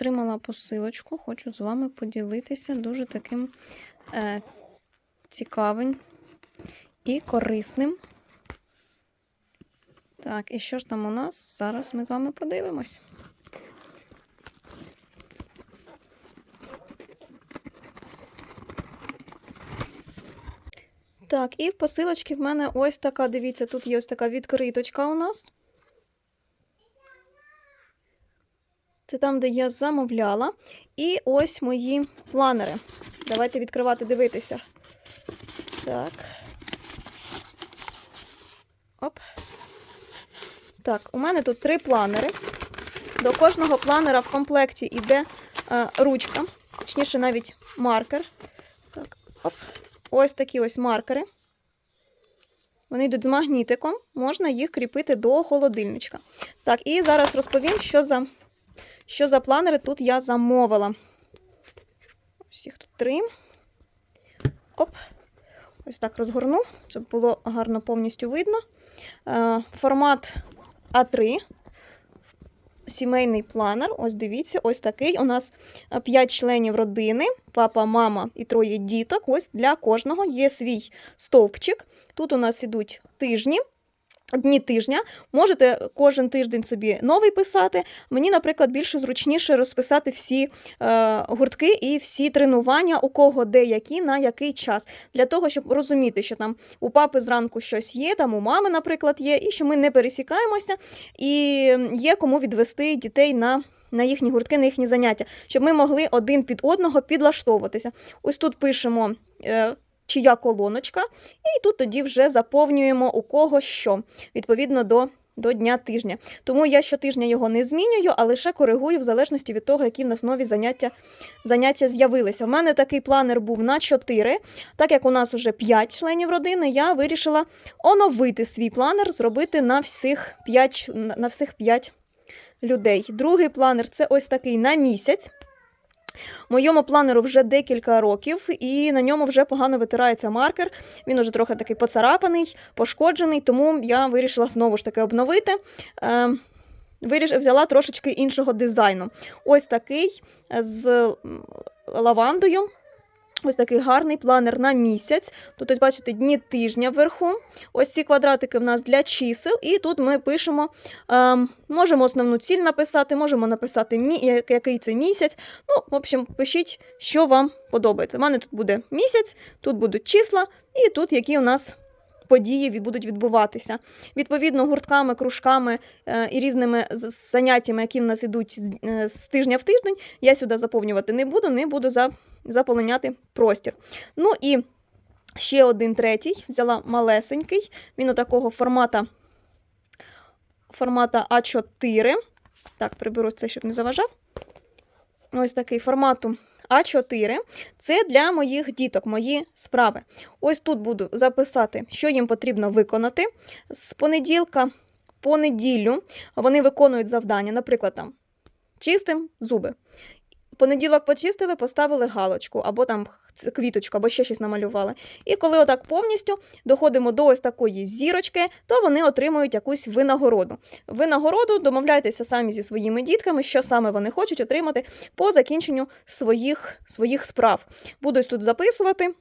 отримала посилочку, хочу з вами поділитися дуже таким е, цікавим і корисним. Так, і що ж там у нас? Зараз ми з вами подивимось. Так, і в посилочці в мене ось така, дивіться, тут є ось така відкриточка у нас. Це там, де я замовляла. І ось мої планери. Давайте відкривати, дивитися. Так. Оп. Так, у мене тут три планери. До кожного планера в комплекті йде е, ручка, точніше, навіть маркер. Так, оп. Ось такі ось маркери. Вони йдуть з магнітиком, можна їх кріпити до холодильничка. Так, і зараз розповім, що за, що за планери тут я замовила. Ось їх тут три. Оп. Ось так розгорну, щоб було гарно повністю видно. Е, формат А3. Сімейний планер. Ось дивіться, ось такий. У нас 5 членів родини, папа, мама і троє діток. Ось для кожного є свій стовпчик. Тут у нас ідуть тижні. Дні тижня, можете кожен тиждень собі новий писати. Мені, наприклад, більше зручніше розписати всі е, гуртки і всі тренування, у кого де які, на який час. Для того, щоб розуміти, що там у папи зранку щось є, там у мами, наприклад, є, і що ми не пересікаємося, і є кому відвести дітей на. На їхні гуртки, на їхні заняття, щоб ми могли один під одного підлаштовуватися. Ось тут пишемо е, чия колоночка, і тут тоді вже заповнюємо у кого що, відповідно до. До дня тижня. Тому я щотижня його не змінюю, а лише коригую в залежності від того, які в нас нові заняття заняття з'явилися. У мене такий планер був на 4. Так як у нас уже 5 членів родини, я вирішила оновити свій планер, зробити на всіх 5, на всіх 5 людей. Другий планер це ось такий на місяць. Моєму планеру вже декілька років, і на ньому вже погано витирається маркер. Він уже трохи такий поцарапаний, пошкоджений, тому я вирішила знову ж таки обновити. Е, виріш... Взяла трошечки іншого дизайну. Ось такий з лавандою. Ось такий гарний планер на місяць. Тут ось бачите дні тижня вверху. Ось ці квадратики в нас для чисел, і тут ми пишемо, е, можемо основну ціль написати, можемо написати, мі, який це місяць. Ну, в общем, пишіть, що вам подобається. У мене тут буде місяць, тут будуть числа, і тут які у нас. Події будуть відбуватися. Відповідно, гуртками, кружками е, і різними заняттями, які в нас йдуть з, е, з тижня в тиждень, я сюди заповнювати не буду, не буду за заполоняти простір. Ну і ще один третій. Взяла малесенький. Він у такого формата, формата А4. Так, приберу це, щоб не заважав. Ось такий формату. А4 це для моїх діток, мої справи. Ось тут буду записати, що їм потрібно виконати. З понеділка по неділю вони виконують завдання, наприклад, там чистим зуби понеділок почистили, поставили галочку, або там квіточку, або ще щось намалювали. І коли отак повністю доходимо до ось такої зірочки, то вони отримують якусь винагороду. Винагороду домовляйтеся самі зі своїми дітками, що саме вони хочуть отримати по закінченню своїх, своїх справ. Буду тут записувати.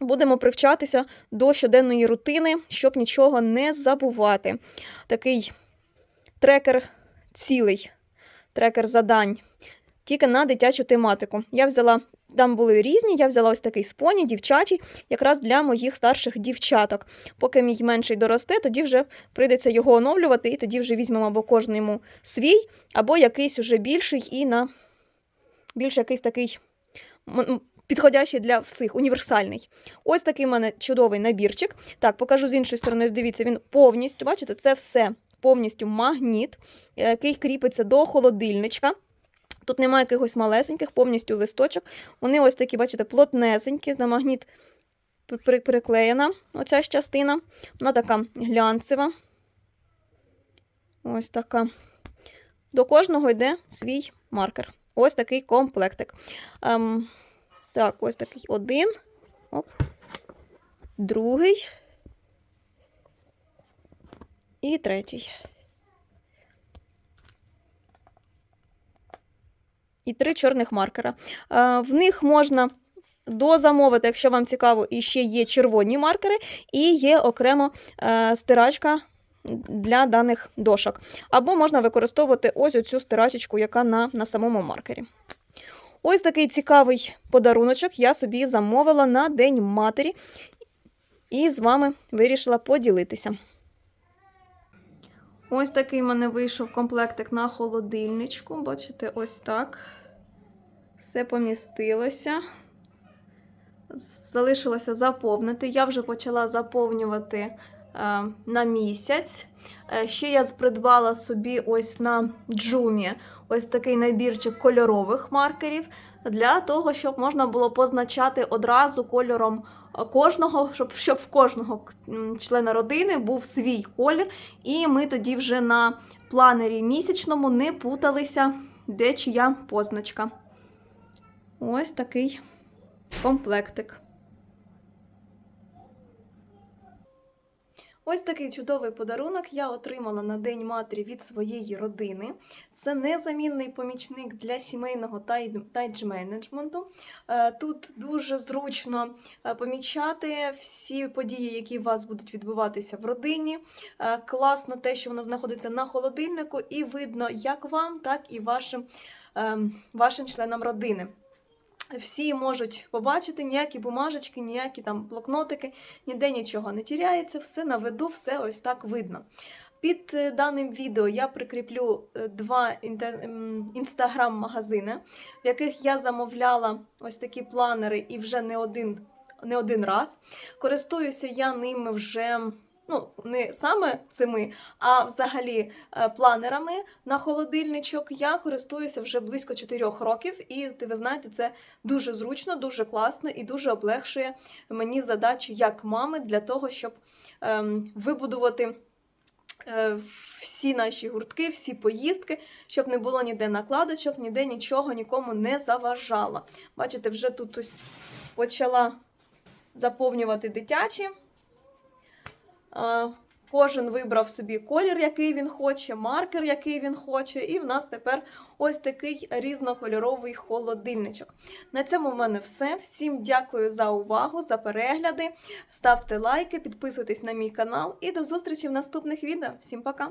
Будемо привчатися до щоденної рутини, щоб нічого не забувати. Такий трекер цілий, трекер задань тільки на дитячу тематику. Я взяла, там були різні, я взяла ось такий споні, дівчачий, якраз для моїх старших дівчаток. Поки мій менший доросте, тоді вже прийдеться його оновлювати, і тоді вже візьмемо або кожному свій, або якийсь уже більший і на більш якийсь такий. Підходящий для всіх, універсальний. Ось такий в мене чудовий набірчик. Так, покажу з іншої сторони, дивіться, він повністю, бачите, це все повністю магніт, який кріпиться до холодильничка. Тут немає якихось малесеньких, повністю листочок. Вони ось такі, бачите, плотнесенькі, на магніт приклеєна оця ж частина. Вона така глянцева. Ось така. До кожного йде свій маркер. Ось такий комплектик. Ем, Так, ось такий один. Оп. Другий. І третій. І три чорних маркера. Е, В них можна дозамовити, якщо вам цікаво, і ще є червоні маркери, і є окремо е, стирачка для даних дошок. Або можна використовувати ось оцю стирачечку, яка на, на самому маркері. Ось такий цікавий подаруночок я собі замовила на День матері і з вами вирішила поділитися. Ось такий в мене вийшов комплектик на холодильничку. Бачите, ось так. Все помістилося. Залишилося заповнити. Я вже почала заповнювати е, на місяць. Е, ще я придбала собі ось на джумі ось такий набірчик кольорових маркерів для того, щоб можна було позначати одразу кольором е, кожного, щоб, щоб в кожного члена родини був свій колір, і ми тоді вже на планері місячному не путалися, де чия позначка. Ось такий комплектик. Ось такий чудовий подарунок я отримала на День матері від своєї родини. Це незамінний помічник для сімейного тайдж-менеджменту. Е, Тут дуже зручно е, помічати всі події, які у вас будуть відбуватися в родині. Е, Класно те, що воно знаходиться на холодильнику, і видно як вам, так і вашим, ем, вашим членам родини. Всі можуть побачити ніякі бумажечки, ніякі там блокнотики, ніде нічого не тіряється, все на виду, все ось так видно. Під е, даним відео я прикріплю е, два інстаграм-магазини, в яких я замовляла ось такі планери і вже не один, не один раз. Користуюся я ними вже. Ну, не саме цими, а взагалі е, планерами на холодильничок я користуюся вже близько 4 років, і ви знаєте, це дуже зручно, дуже класно і дуже облегшує мені задачу як мами для того, щоб ем, вибудувати. е, Всі наші гуртки, всі поїздки, щоб не було ніде накладочок, ніде нічого нікому не заважало. Бачите, вже тут ось почала заповнювати дитячі. Е, Кожен вибрав собі колір, який він хоче, маркер, який він хоче, і в нас тепер ось такий різнокольоровий холодильничок. На цьому в мене все. Всім дякую за увагу, за перегляди. Ставте лайки, підписуйтесь на мій канал і до зустрічі в наступних відео. Всім пока!